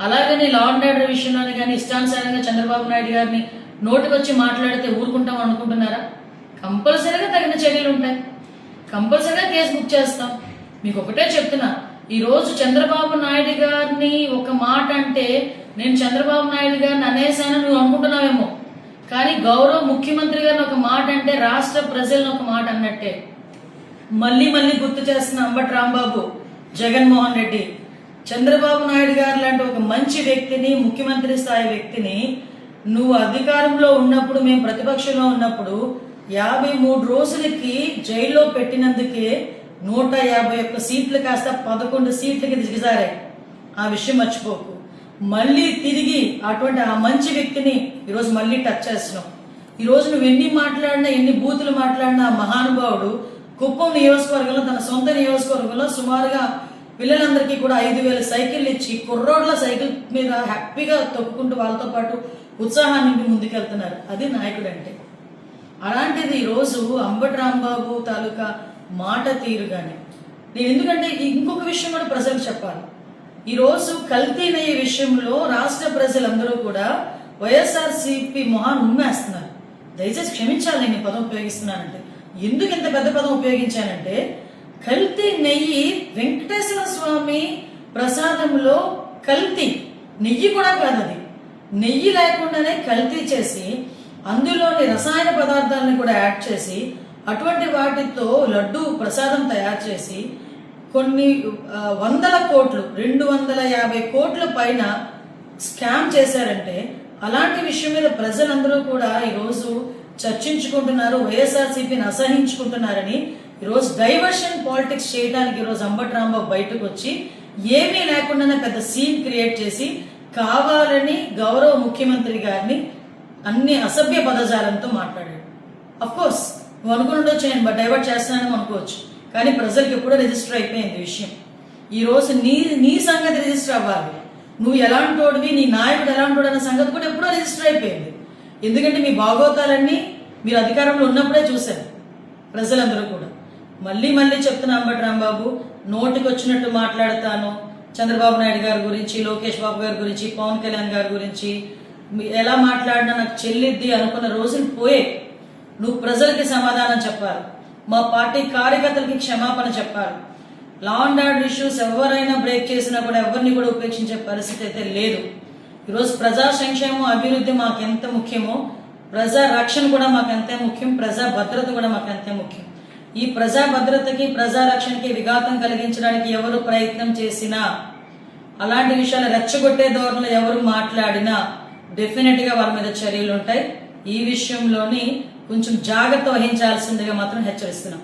అలాగని లా and order విషయంలోనే కానీ ఇష్టానుసారంగా చంద్రబాబు నాయుడు గారిని నోటికి వచ్చి మాట్లాడితే ఊరుకుంటాం అనుకుంటున్నారా? కంపల్సరీగా తగిన చర్యలు ఉంటాయి. కంపల్సరీగా కేసు బుక్ చేస్తాం. మీకు ఒకటే చెప్తున్నా ఈ రోజు చంద్రబాబు నాయుడు గారిని ఒక మాట అంటే నేను చంద్రబాబు నాయుడు గారిని అనేసాను నువ్వు అనుకుంటున్నావేమో. కానీ గౌరవ ముఖ్యమంత్రి గారిని ఒక మాట అంటే రాష్ట్ర ప్రజలను ఒక మాట అన్నట్టే. మళ్ళీ మళ్ళీ గుర్తు చేస్తున్న అంబటి రాంబాబు జగన్మోహన్ రెడ్డి. చంద్రబాబు నాయుడు గారు లాంటి మంచి వ్యక్తిని ముఖ్యమంత్రి స్థాయి వ్యక్తిని నువ్వు అధికారంలో ఉన్నప్పుడు మేము ప్రతిపక్షంలో ఉన్నప్పుడు యాభై మూడు రోజులకి జైల్లో పెట్టినందుకే నూట యాభై ఒక్క సీట్లు కాస్త పదకొండు సీట్లకి దిగజారాయి. ఆ విషయం మర్చిపోకు. మళ్ళీ తిరిగి అటువంటి ఆ మంచి వ్యక్తిని ఈరోజు మళ్ళీ టచ్ చేస్తున్నావు ఈరోజు నువ్వు ఎన్ని మాట్లాడినా ఎన్ని బూతులు మాట్లాడినా ఆ మహానుభావుడు కుప్పం నియోజకవర్గంలో తన సొంత నియోజకవర్గంలో సుమారుగా పిల్లలందరికీ కూడా ఐదు వేల సైకిల్ ఇచ్చి కుర్రోడ్ల సైకిల్ మీద హ్యాపీగా తొక్కుకుంటూ వాళ్ళతో పాటు ఉత్సాహాన్ని ముందుకెళ్తున్నారు. అది నాయకుడు అంటే అలాంటిది ఈరోజు అంబటి రాంబాబు తాలూకా మాట తీరు కానీ. నేను ఎందుకంటే ఇంకొక విషయం కూడా ప్రజలకు చెప్పాలి. ఈరోజు కల్తీనయ్య విషయంలో రాష్ట్ర ప్రజలందరూ కూడా వైఎస్ఆర్సీపీ మొహాన్ ఉమ్మేస్తున్నారు. దయచేసి క్షమించాలి నేను ఈ పదం ఉపయోగిస్తున్నానంటే. ఎందుకు ఇంత పెద్ద పదం ఉపయోగించానంటే కల్తీ నెయ్యి వెంకటేశ్వర స్వామి ప్రసాదంలో కల్తీ నెయ్యి కూడా కాదు అది నెయ్యి లేకుండానే కల్తీ చేసి అందులోని రసాయన పదార్థాలను కూడా యాడ్ చేసి అటువంటి వాటితో లడ్డు ప్రసాదం తయారు చేసి కొన్ని వందల కోట్లు రెండు వందల యాభై కోట్ల పైన స్కామ్ చేశారంటే అలాంటి విషయం మీద ప్రజలందరూ కూడా ఈరోజు చర్చించుకుంటున్నారు వైఎస్ఆర్సీపీని అసహించుకుంటున్నారని. ఈరోజు డైవర్షన్ పాలిటిక్స్ చేయడానికి ఈరోజు అంబటి రాంబాబు బయటకు వచ్చి ఏమీ లేకుండానే పెద్ద సీన్ క్రియేట్ చేసి కావాలని గౌరవ ముఖ్యమంత్రి గారిని అన్ని అసభ్య పదజాలంతో మాట్లాడాడు. అఫ్ కోర్స్ నువ్వు అనుకుని ఉండొచ్చు నేను డైవర్ట్ చేస్తానని అనుకోవచ్చు కానీ ప్రజలకు ఎప్పుడో రిజిస్టర్ అయిపోయింది విషయం. ఈరోజు నీ నీ సంగతి రిజిస్టర్ అవ్వాలి. నువ్వు ఎలాంటోడివి నీ నాయకుడు ఎలాంటోడు అన్న సంగతి కూడా ఎప్పుడో రిజిస్టర్ అయిపోయింది. ఎందుకంటే మీ భాగోతాలన్నీ మీరు అధికారంలో ఉన్నప్పుడే చూశారు ప్రజలందరూ కూడా. మళ్ళీ మళ్ళీ చెప్తున్నా అంబటి రాంబాబు నోటికి వచ్చినట్టు మాట్లాడతాను. చంద్రబాబు నాయుడు గారి గురించి లోకేష్ బాబు గారి గురించి పవన్ కళ్యాణ్ గారి గురించి ఎలా మాట్లాడినా నాకు చెల్లిద్ది అనుకున్న రోజులు పోయే. నువ్వు ప్రజలకి సమాధానం చెప్పాలి. మా పార్టీ కార్యకర్తలకి క్షమాపణ చెప్పాలి. లా అండ్ ఆర్డర్ ఇష్యూస్ ఎవరైనా బ్రేక్ చేసినా కూడా ఎవరిని కూడా ఉపేక్షించే పరిస్థితి అయితే లేదు. ఈరోజు ప్రజా సంక్షేమం అభివృద్ధి మాకు ఎంత ముఖ్యమో ప్రజా రక్షణ కూడా మాకు అంతే ముఖ్యం ప్రజా భద్రత కూడా మాకు అంతే ముఖ్యం. ఈ ప్రజా భద్రతకి ప్రజా రక్షణకి విఘాతం కలిగించడానికి ఎవరు ప్రయత్నం చేసినా అలాంటి విషయాలు రెచ్చగొట్టే ధోరణిలో ఎవరు మాట్లాడినా డెఫినెట్గా మీద చర్యలు ఉంటాయి. ఈ విషయంలోని కొంచెం జాగ్రత్త వహించాల్సిందిగా మాత్రం హెచ్చరిస్తున్నాం.